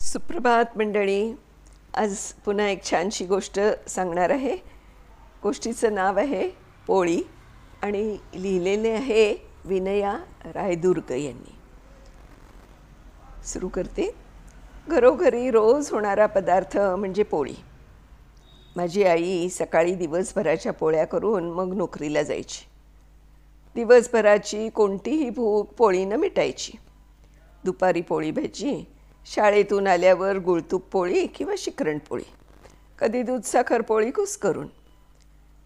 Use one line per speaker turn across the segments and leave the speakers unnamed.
सुप्रभात मंडळी. आज पुन्हा एक छानशी गोष्ट सांगणार आहे. गोष्टीचं नाव आहे पोळी आणि लिहिलेले आहे विनया रायदुर्ग यांनी. सुरू करते. घरोघरी रोज होणारा पदार्थ म्हणजे पोळी. माझी आई सकाळी दिवसभराच्या पोळ्या करून मग नोकरीला जायची. दिवसभराची कोणतीही भूक पोळीनं मिटायची. दुपारी पोळी भाजी शाळेतून आल्यावर गुळतूप पोळी किंवा शिकरण पोळी. कधी दूध पोळी कुस करून.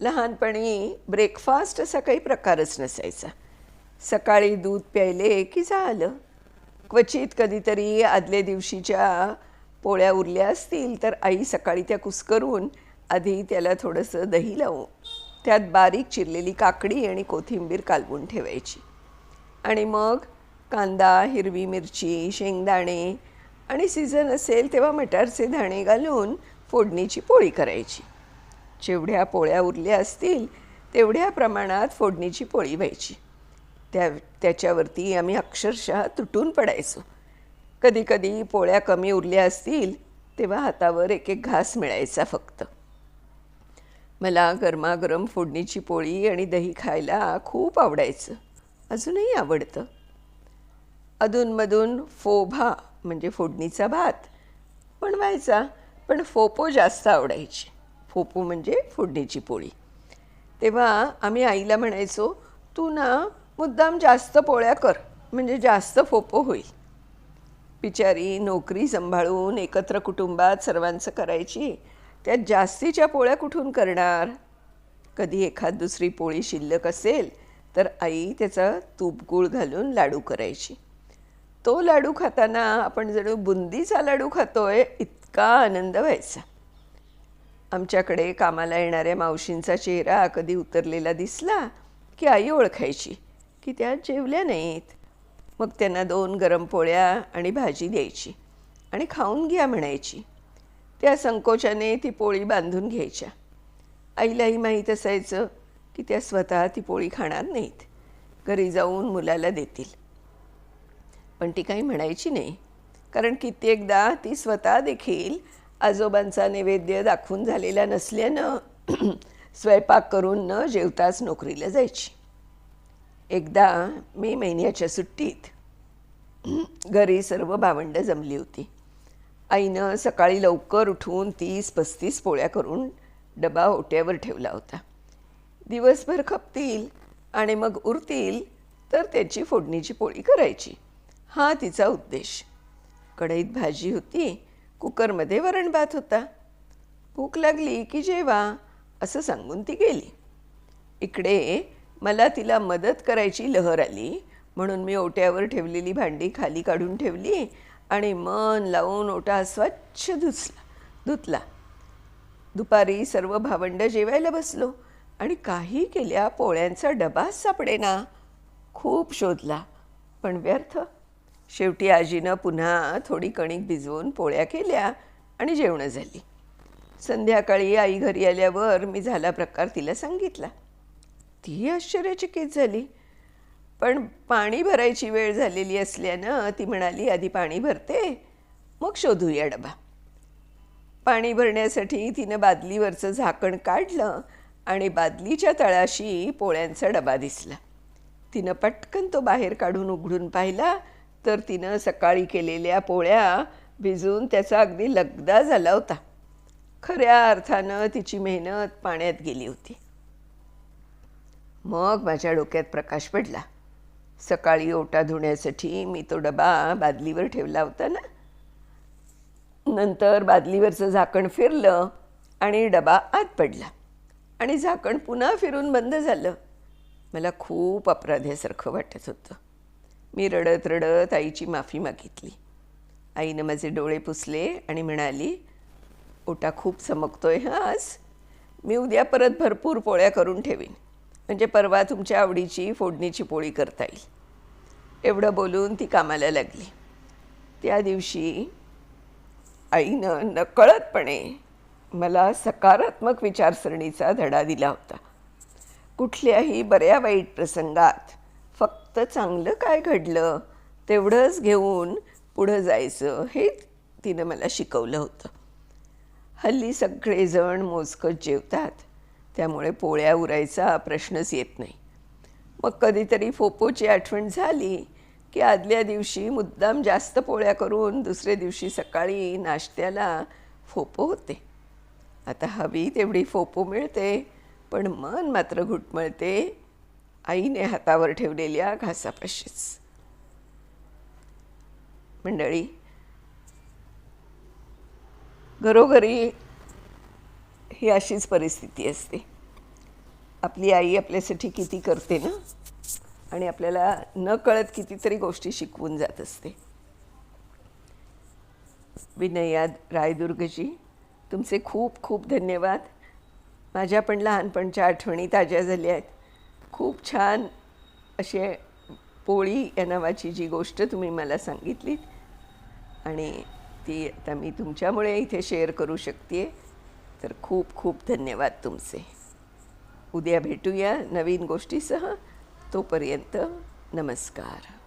लहानपणी ब्रेकफास्ट असा काही प्रकारच नसायचा. सकाळी दूध प्यायले की झालं. क्वचित कधीतरी आदल्या दिवशीच्या पोळ्या उरल्या असतील तर आई सकाळी त्या कुस्करून आधी त्याला थोडंसं दही लावून त्यात बारीक चिरलेली काकडी आणि कोथिंबीर कालवून ठेवायची. आणि मग कांदा हिरवी मिरची शेंगदाणे आणि सीझन असेल तेव्हा मटारचे दाणे घालून फोडणीची पोळी करायची. जेवढ्या पोळ्या उरल्या असतील तेवढ्या प्रमाणात फोडणीची पोळी व्हायची. त्या त्याच्यावरती आम्ही अक्षरशः तुटून पडायचो. कधीकधी पोळ्या कमी उरल्या असतील तेव्हा हातावर एक एक घास मिळायचा फक्त. मला गरमागरम फोडणीची पोळी आणि दही खायला खूप आवडायचं. अजूनही आवडतं. अधूनमधून फोभा म्हणजे फोडणीचा भात बनवायचा पण फोपो जास्त आवडायची. फोपो म्हणजे फोडणीची पोळी. तेव्हा आम्ही आईला म्हणायचो तू ना मुद्दाम जास्त पोळ्या कर म्हणजे जास्त फोपो होईल. बिचारी नोकरी सांभाळून एकत्र कुटुंबात सर्वांचं करायची त्यात जास्तीच्या पोळ्या कुठून करणार? कधी एखाद दुसरी पोळी शिल्लक असेल तर आई त्याचा तूप गूळ घालून लाडू करायची. तो लाडू खाताना आपण जणू बुंदीचा लाडू खातोय इतका आनंद व्हायचा. आमच्याकडे कामाला येणाऱ्या मावशींचा चेहरा कधी उतरलेला दिसला की आई ओळखायची की त्या जेवल्या नाहीत. मग त्यांना दोन गरम पोळ्या आणि भाजी द्यायची आणि खाऊन घ्या म्हणायची. त्या संकोचाने ती पोळी बांधून घ्यायच्या. आईलाही माहीत असायचं की त्या स्वतः ती पोळी खाणार नाहीत. घरी जाऊन मुलाला देतील. पण ती काही म्हणायची नाही. कारण कित्येकदा ती स्वतः देखील आजोबांचा नैवेद्य दाखवून झालेला नसल्यानं स्वयंपाक करून न जेवताच नोकरीला जायची. एकदा मे महिन्याच्या सुट्टीत घरी सर्व भावंडं जमली होती. आईनं सकाळी लवकर उठून तीस पस्तीस पोळ्या करून डबा ओट्यावर ठेवला होता. दिवसभर खपतील आणि मग उरतील तर त्याची फोडणीची पोळी करायची. हा तिचा उद्देश. कढईत भाजी होती कुकरमध्ये वरण भात होता. भूक लागली की जेवा असं सांगून ती गेली. इकडे मला तिला मदत करायची लहर आली म्हणून मी ओट्यावर ठेवलेली भांडी खाली काढून ठेवली आणि मन लावून ओटा स्वच्छ धुसला धुतला. दुपारी सर्व भावंड जेवायला बसलो आणि काही केल्या पोळ्यांचा डबाच सापडेना. खूप शोधला पण व्यर्थ. शेवटी आजीनं पुन्हा थोडी कणिक भिजवून पोळ्या केल्या आणि जेवणं झाली. संध्याकाळी आई घरी आल्यावर मी झाला प्रकार तिला सांगितला. ती आश्चर्यचकित झाली. पण पाणी भरायची वेळ झालेली असल्यानं ती म्हणाली आधी पाणी भरते मग शोधूया डबा. पाणी भरण्यासाठी तिनं बादलीवरचं झाकण काढलं आणि बादलीच्या तळाशी पोळ्यांचा डबा दिसला. तिनं पटकन तो बाहेर काढून उघडून पाहिला तर तिनं सकाळी केलेल्या पोळ्या भिजून त्याचा अगदी लगदा झाला होता. खऱ्या अर्थानं तिची मेहनत पाण्यात गेली होती. मग माझ्या डोक्यात प्रकाश पडला. सकाळी ओटा धुण्यासाठी मी तो डबा बादलीवर ठेवला होता ना? नंतर बादलीवरचं झाकण फिरलं आणि डबा आत पडला. आणि झाकण पुन्हा फिरून बंद झालं. मला खूप अपराध्यासारखं वाटत होतं. मी रडत रडत आईची माफी मागितली. आईनं माझे डोळे पुसले आणि म्हणाली ओटा खूप चमकतोय हा आज. मी उद्या परत भरपूर पोळ्या करून ठेवीन. म्हणजे परवा तुमच्या आवडीची फोडणीची पोळी करता येईल. एवढं बोलून ती कामाला लागली. त्या दिवशी आईनं नकळतपणे मला सकारात्मक विचारसरणीचा धडा दिला होता. कुठल्याही बऱ्या वाईट प्रसंगात फक्त चांगलं काय घडलं तेवढंच घेऊन पुढं जायचं हे तिनं मला शिकवलं होतं. हल्ली सगळेजण मोजकच जेवतात त्यामुळे पोळ्या उरायचा प्रश्नच येत नाही. मग कधीतरी फोपोची आठवण झाली की आदल्या दिवशी मुद्दाम जास्त पोळ्या करून दुसऱ्या दिवशी सकाळी नाश्त्याला फोपो होते. आता हवी तेवढी फोपो मिळते पण मन मात्र घुटमळते आईने हातावर ठेवलेल्या घासापाशीच मंडळी घरोघरी ही अशीच परिस्थिती असते. आपली आई आपल्यासाठी किती करते ना? आणि आपल्याला न कळत कितीतरी गोष्टी शिकवून जात असते. विनयाद रायदुर्गजी तुमचे खूप खूप धन्यवाद. माझ्या पण लहानपणच्या आठवणी ताज्या झाल्या आहेत. खूप छान असे पोळी या नावाची जी गोष्ट तुम्ही मला सांगितली आणि ती आता मी तुमच्यामुळे इथे शेअर करू शकते तर खूप खूप धन्यवाद तुमचे. उद्या भेटूया नवीन गोष्टीसह. तोपर्यंत नमस्कार.